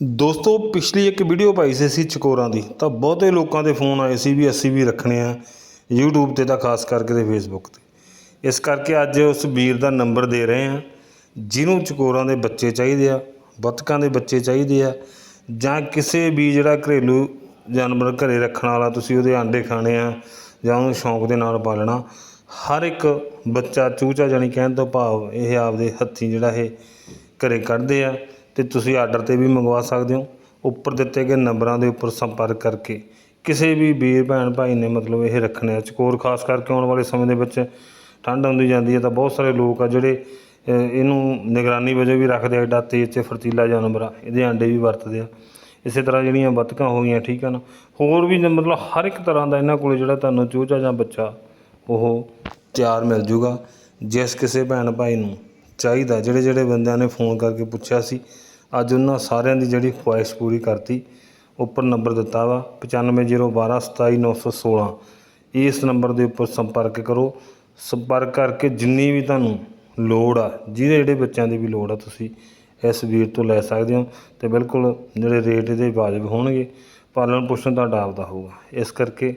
ਦੋਸਤੋ, ਪਿਛਲੀ ਇੱਕ ਵੀਡੀਓ ਪਾਈ ਸੀ ਅਸੀਂ ਚਕੋਰਾਂ ਦੀ। ਤਾਂ ਬਹੁਤੇ ਲੋਕਾਂ ਦੇ ਫੋਨ ਆਏ ਸੀ ਵੀ ਅਸੀਂ ਵੀ ਰੱਖਣੇ ਆ YouTube ਤੇ ਤਾਂ ਖਾਸ ਕਰਕੇ ਤੇ Facebook ਤੇ। ਇਸ ਕਰਕੇ ਅੱਜ ਉਸ ਵੀਰ ਦਾ ਨੰਬਰ ਦੇ ਰਹੇ ਆ, ਜਿਹਨੂੰ ਚਕੋਰਾਂ ਦੇ ਬੱਚੇ ਚਾਹੀਦੇ ਆ, ਬਤਕਾਂ ਦੇ ਬੱਚੇ ਚਾਹੀਦੇ ਆ, ਜਾਂ ਕਿਸੇ ਵੀ ਜਿਹੜਾ ਘਰੇਲੂ ਜਾਨਵਰ ਘਰੇ ਰੱਖਣ ਵਾਲਾ ਤੁਸੀਂ ਉਹਦੇ ਆਂਡੇ ਖਾਣੇ ਆ, ਜਾਂ ਉਹਨੂੰ ਸ਼ੌਂਕ ਦੇ ਨਾਲ ਪਾਲਣਾ, ਹਰ ਇੱਕ ਬੱਚਾ ਚੂਚਾ ਜਾਨੀ ਕਹਿਣ ਤੋਂ ਭਾਵ ਇਹ ਆਪਦੇ ਹੱਥੀਂ ਜਿਹੜਾ ਇਹ ਘਰੇ ਕੱਢਦੇ ਆ। ਅਤੇ ਤੁਸੀਂ ਆਰਡਰ ਤੇ ਵੀ ਮੰਗਵਾ ਸਕਦੇ ਹੋ। ਉੱਪਰ ਦਿੱਤੇ ਗਏ ਨੰਬਰਾਂ ਦੇ ਉੱਪਰ ਸੰਪਰਕ ਕਰਕੇ। ਕਿਸੇ ਵੀ ਵੀਰ, ਭੈਣ, ਭਾਈ ਨੇ ਮਤਲਬ ਇਹ ਰੱਖਣੇ ਆ ਚਕੋਰ ਖਾਸ ਕਰਕੇ ਆਉਣ ਵਾਲੇ ਸਮੇਂ ਦੇ ਵਿੱਚ ਠੰਡ ਆਉਂਦੀ ਜਾਂਦੀ ਹੈ ਤਾਂ ਬਹੁਤ ਸਾਰੇ ਲੋਕ ਆ ਜਿਹੜੇ ਇਹਨੂੰ ਨਿਗਰਾਨੀ ਵਜੋਂ ਵੀ ਰੱਖਦੇ ਆ। ਏਡਾ ਤੇਜ਼ ਤੇ ਫਰਤੀਲਾ ਜਾਨਵਰ ਆ। ਇਹਦੇ ਆਂਡੇ ਵੀ ਵਰਤਦੇ ਆ। ਇਸੇ ਤਰ੍ਹਾਂ ਜਿਹੜੀਆਂ ਬੱਤਕਾਂ ਹੋ ਗਈਆਂ, ਠੀਕ ਆ ਨਾ? ਹੋਰ ਵੀ ਮਤਲਬ ਹਰ ਇੱਕ ਤਰ੍ਹਾਂ ਦਾ ਇਹਨਾਂ ਕੋਲ ਜਿਹੜਾ ਤੁਹਾਨੂੰ ਚੂਚਾ ਜਾਂ ਬੱਚਾ, ਉਹ ਤਿਆਰ ਮਿਲ ਜੂਗਾ। ਜਿਸ ਕਿਸੇ ਭੈਣ, ਭਾਈ ਨੂੰ ਚਾਹੀਦਾ ਜਿਹੜੇ ਜਿਹੜੇ ਬੰਦਿਆਂ ਨੇ ਫੋਨ ਕਰਕੇ ਪੁੱਛਿਆ ਸੀ, ਅੱਜ ਉਹਨਾਂ ਸਾਰਿਆਂ ਦੀ ਜਿਹੜੀ ਖੁਆਇਸ਼ ਪੂਰੀ ਕਰਤੀ ਉੱਪਰ ਨੰਬਰ ਦਿੱਤਾ ਵਾ 9501277916 ਇਸ ਨੰਬਰ ਦੇ ਉੱਪਰ ਸੰਪਰਕ ਕਰੋ। ਸੰਪਰਕ ਕਰਕੇ ਜਿੰਨੀ ਵੀ ਤੁਹਾਨੂੰ ਲੋੜ ਆ, ਜਿਹਦੇ ਜਿਹੜੇ ਬੱਚਿਆਂ ਦੀ ਵੀ ਲੋੜ ਆ, ਤੁਸੀਂ ਇਸ ਵੀਰ ਤੋਂ ਲੈ ਸਕਦੇ ਹੋ ਤੇ ਬਿਲਕੁਲ ਜਿਹੜੇ ਰੇਟ ਇਹਦੇ ਵਾਜਬ ਹੋਣਗੇ। ਪਾਲਣ ਪੋਸ਼ਣ ਤੁਹਾਡਾ ਆਪਦਾ ਹੋਊਗਾ। ਇਸ ਕਰਕੇ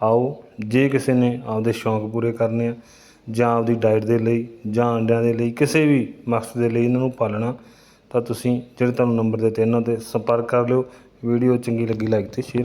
ਆਓ, ਜੇ ਕਿਸੇ ਨੇ ਆਪਦੇ ਸ਼ੌਂਕ ਪੂਰੇ ਕਰਨੇ ਆ ਜਾਂ ਆਪਦੀ ਡਾਇਟ ਦੇ ਲਈ ਜਾਂ ਅੰਡਿਆਂ ਦੇ ਲਈ, ਕਿਸੇ ਵੀ ਮਕਸਦ ਦੇ ਲਈ ਇਹਨਾਂ ਨੂੰ ਪਾਲਣਾ, ਤਾਂ ਤੁਸੀਂ ਜਿਹੜੇ ਤੁਹਾਨੂੰ ਨੰਬਰ ਦਿੱਤੇ ਇਹਨਾਂ ਤੇ ਸੰਪਰਕ ਕਰ ਲਿਓ। ਵੀਡੀਓ ਚੰਗੀ ਲੱਗੀ ਲਾਈਕ ਅਤੇ ਸ਼ੇਅਰ